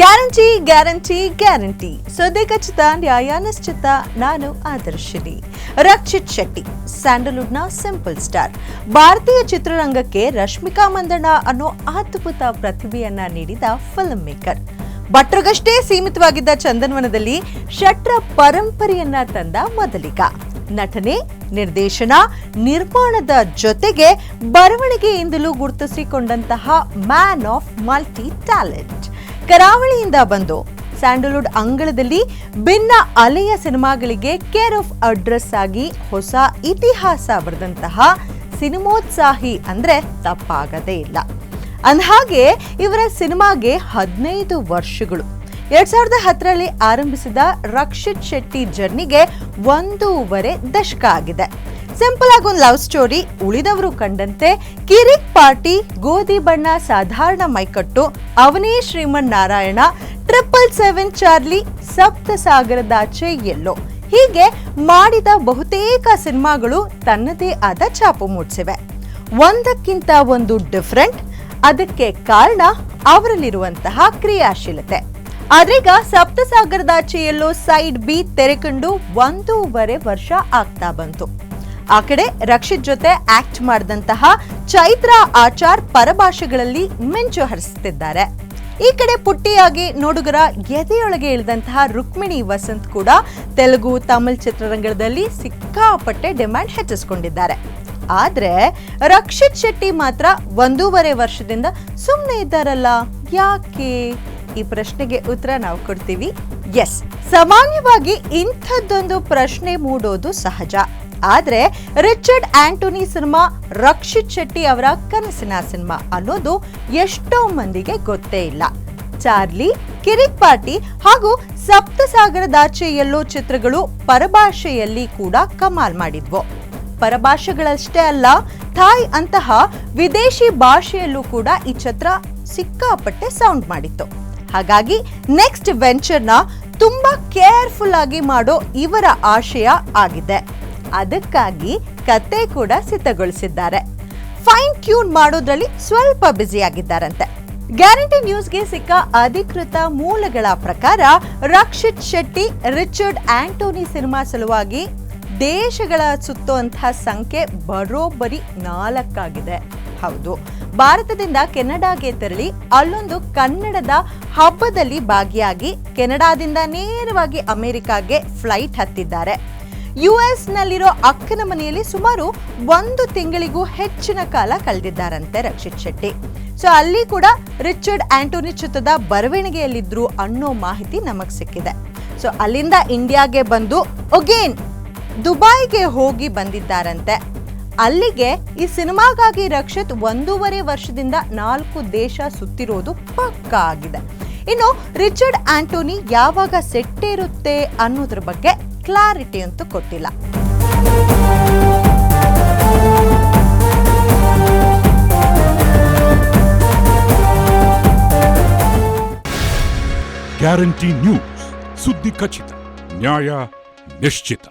Guarantee guarantee ಸುದ್ದಿ ಖಚಿತ, ನ್ಯಾಯ ನಿಶ್ಚಿತ, ನಾನು ಆದರ್ಶಿನಿ. ರಕ್ಷಿತ್ ಶೆಟ್ಟಿ, ಸ್ಯಾಂಡಲ್ವುಡ್ನ ಸಿಂಪಲ್ ಸ್ಟಾರ್. ಭಾರತೀಯ ಚಿತ್ರರಂಗಕ್ಕೆ ರಶ್ಮಿಕಾ ಮಂದಣ್ಣ ಅನ್ನೋ ಅದ್ಭುತ ಪ್ರತಿಭೆಯನ್ನ ನೀಡಿದ ಫಿಲ್ಮ್ ಮೇಕರ್ ಭಟ್ರಗಷ್ಟೇ ಸೀಮಿತವಾಗಿದ್ದ ಚಂದನವನದಲ್ಲಿ ಶಟ್ರ ಪರಂಪರೆಯನ್ನ ತಂದ ಮೊದಲಿಗ. ನಟನೆ, ನಿರ್ದೇಶನ, ನಿರ್ಮಾಣದ ಜೊತೆಗೆ ಬರವಣಿಗೆಯಿಂದಲೂ ಗುರುತಿಸಿಕೊಂಡಂತಹ ಮ್ಯಾನ್ ಆಫ್ ಮಲ್ಟಿ ಟ್ಯಾಲೆಂಟ್ ಕರಾವಳಿಯಿಂದ ಬಂದು ಸ್ಯಾಂಡಲ್ವುಡ್ ಅಂಗಳದಲ್ಲಿ ಭಿನ್ನ ಅಲೆಯ ಸಿನಿಮಾಗಳಿಗೆ ಕೇರ್ ಆಫ್ ಅಡ್ರೆಸ್ ಆಗಿ ಹೊಸ ಇತಿಹಾಸ ಬರೆದಂತಹ ಸಿನಿಮೋತ್ಸಾಹಿ ಅಂದ್ರೆ ತಪ್ಪಾಗದೇ ಇಲ್ಲ. ಅಂದಹಾಗೆ ಇವರ ಸಿನಿಮಾಗೆ ಹದಿನೈದು ವರ್ಷಗಳು. ಎರಡ್ ಸಾವಿರದ ಹತ್ತರಲ್ಲಿ ಆರಂಭಿಸಿದ ರಕ್ಷಿತ್ ಶೆಟ್ಟಿ ಜರ್ನಿಗೆ ಒಂದೂವರೆ ದಶಕ ಆಗಿದೆ. ಸಿಂಪಲ್ ಆಗಿ ಲವ್ ಸ್ಟೋರಿ ಉಳಿದವರು ಕಂಡಂತೆ. ಕಿರಿಕ್ ಪಾರ್ಟಿ, ಗೋಧಿ ಬಣ್ಣ, ಸಾಧಾರಣ ಮೈಕಟ್ಟು, ಅವನೇ Shriman Narayana triple seven Charlie ಸಪ್ತ ಸಾಗರದಾಚೆ ಎಲ್ಲೋ. ಹೀಗೆ ಮಾಡಿದ ಬಹುತೇಕ ಸಿನಿಮಾಗಳು ತನ್ನದೇ ಆದ ಛಾಪು ಮೂಡಿಸಿವೆ. ಒಂದಕ್ಕಿಂತ ಒಂದು ಡಿಫ್ರೆಂಟ್, ಅದಕ್ಕೆ ಕಾರಣ ಅವರಲ್ಲಿರುವಂತಹ ಕ್ರಿಯಾಶೀಲತೆ. ಆದ್ರೀಗ ಸಪ್ತಸಾಗರದಾಚೆಯಲ್ಲೂ ಸೈಡ್ ಬಿ ತೆರೆಕಂಡು ಒಂದೂವರೆ ವರ್ಷ ಆಗ್ತಾ ಬಂತು. ಆ ಕಡೆ ರಕ್ಷಿತ್ ಜೊತೆ ಆಕ್ಟ್ ಮಾಡಿದಂತಹ ಚೈತ್ರ ಆಚಾರ್ ಪರಭಾಷೆಗಳಲ್ಲಿ ಮಿಂಚು ಹರಿಸುತ್ತಿದ್ದಾರೆ. ಈ ಕಡೆ ಪುಟ್ಟಿಯಾಗಿ ನೋಡುಗರ ಎದೆಯೊಳಗೆ ಇಳಿದಂತಹ ರುಕ್ಮಿಣಿ ವಸಂತ್ ಕೂಡ ತೆಲುಗು, ತಮಿಳ್ ಚಿತ್ರರಂಗದಲ್ಲಿ ಸಿಕ್ಕಾಪಟ್ಟೆ ಡಿಮ್ಯಾಂಡ್ ಹೆಚ್ಚಿಸಿಕೊಂಡಿದ್ದಾರೆ. ಆದ್ರೆ ರಕ್ಷಿತ್ ಶೆಟ್ಟಿ ಮಾತ್ರ ಒಂದೂವರೆ ವರ್ಷದಿಂದ ಸುಮ್ಮನೆ ಇದ್ದಾರಲ್ಲ, ಯಾಕೆ? ಈ ಪ್ರಶ್ನೆಗೆ ಉತ್ತರ ನಾವು ಕೊಡ್ತೀವಿ. ಎಸ್, ಸಾಮಾನ್ಯವಾಗಿ ಇಂಥದ್ದೊಂದು ಪ್ರಶ್ನೆ ಮೂಡೋದು ಸಹಜ. ಆದ್ರೆ Richard Anthony cinema Rakshit Shetty ಅವರ ಕನಸಿನ ಸಿನಿಮಾ ಅನ್ನೋದು ಎಷ್ಟೋ ಮಂದಿಗೆ ಗೊತ್ತೇ ಇಲ್ಲ. ಚಾರ್ಲಿ ಕಿರಿಕ್ ಪಾರ್ಟಿ ಹಾಗೂ ಸಪ್ತಸಾಗರದಾಚೆ ಎಲ್ಲೋ ಚಿತ್ರಗಳು ಪರಭಾಷೆಯಲ್ಲಿ ಕೂಡ ಕಮಾಲ್ ಮಾಡಿದ್ವು. ಪರಭಾಷೆಗಳಷ್ಟೇ ಅಲ್ಲ, ಥಾಯ್ ಅಂತಹ ವಿದೇಶಿ ಭಾಷೆಯಲ್ಲೂ ಕೂಡ ಈ ಚಿತ್ರ ಸಿಕ್ಕಾಪಟ್ಟೆ ಸೌಂಡ್ ಮಾಡಿತ್ತು. ಹಾಗಾಗಿ ನೆಕ್ಸ್ಟ್ ವೆಂಚರ್ನ ತುಂಬಾ ಕೇರ್ಫುಲ್ ಆಗಿ ಮಾಡೋ ಇವರ ಆಶಯ ಆಗಿದೆ. ಅದಕ್ಕಾಗಿ ಕತೆ ಕೂಡ ಸಿದ್ಧಗೊಳಿಸಿದ್ದಾರೆ. ಫೈನ್ ಟ್ಯೂನ್ ಮಾಡೋದ್ರಲ್ಲಿ ಸ್ವಲ್ಪ ಬ್ಯುಸಿ ಆಗಿದ್ದಾರಂತೆ. ಗ್ಯಾರಂಟಿ ನ್ಯೂಸ್ಗೆ ಸಿಕ್ಕ ಅಧಿಕೃತ ಮೂಲಗಳ ಪ್ರಕಾರ Rakshit Shetty, Richard Anthony cinema ಸಲುವಾಗಿ ದೇಶಗಳ ಸುತ್ತುವಂತಹ ಸಂಖ್ಯೆ ಬರೋಬ್ಬರಿ ನಾಲ್ಕಾಗಿದೆ. ಹೌದು, ಭಾರತದಿಂದ ಕೆನಡಾಗೆ ತೆರಳಿ ಅಲ್ಲೊಂದು ಕನ್ನಡದ ಹಬ್ಬದಲ್ಲಿ ಭಾಗಿಯಾಗಿ ಕೆನಡಾದಿಂದ ನೇರವಾಗಿ ಅಮೆರಿಕಾಗೆ ಫ್ಲೈಟ್ ಹತ್ತಿದ್ದಾರೆ. ಯುಎಸ್ ನಲ್ಲಿರೋ ಅಕ್ಕನ ಮನೆಯಲ್ಲಿ ಸುಮಾರು ಒಂದು ತಿಂಗಳಿಗೂ ಹೆಚ್ಚಿನ ಕಾಲ ಕಳೆದಿದ್ದಾರಂತೆ ರಕ್ಷಿತ್ ಶೆಟ್ಟಿ. ಸೊ, ಅಲ್ಲಿ ಕೂಡ ರಿಚರ್ಡ್ ಆಂಟೋನಿ ಚಿತ್ರದ ಬರವಣಿಗೆಯಲ್ಲಿದ್ರು ಅನ್ನೋ ಮಾಹಿತಿ ನಮಗ್ ಸಿಕ್ಕಿದೆ. ಸೊ, ಅಲ್ಲಿಂದ ಇಂಡಿಯಾಗೆ ಬಂದು ಅಗೇನ್ ದುಬೈಗೆ ಹೋಗಿ ಬಂದಿದ್ದಾರಂತೆ. ಅಲ್ಲಿಗೆ ಈ ಸಿನಿಮಾಗಾಗಿ ರಕ್ಷಿತ್ ಒಂದೂವರೆ ವರ್ಷದಿಂದ ನಾಲ್ಕು ದೇಶ ಸುತ್ತಿರೋದು ಪಕ್ಕ ಆಗಿದೆ. ಇನ್ನು ರಿಚರ್ಡ್ ಆಂಟೋನಿ ಯಾವಾಗ ಸೆಟ್ಟೇರುತ್ತೆ ಅನ್ನೋದ್ರ ಬಗ್ಗೆ ಕ್ಲಾರಿಟಿ ಅಂತೂ ಕೊಟ್ಟಿಲ್ಲ. Guarantee news. ಸುದ್ದಿ ಖಚಿತ ನ್ಯಾಯ ನಿಶ್ಚಿತ.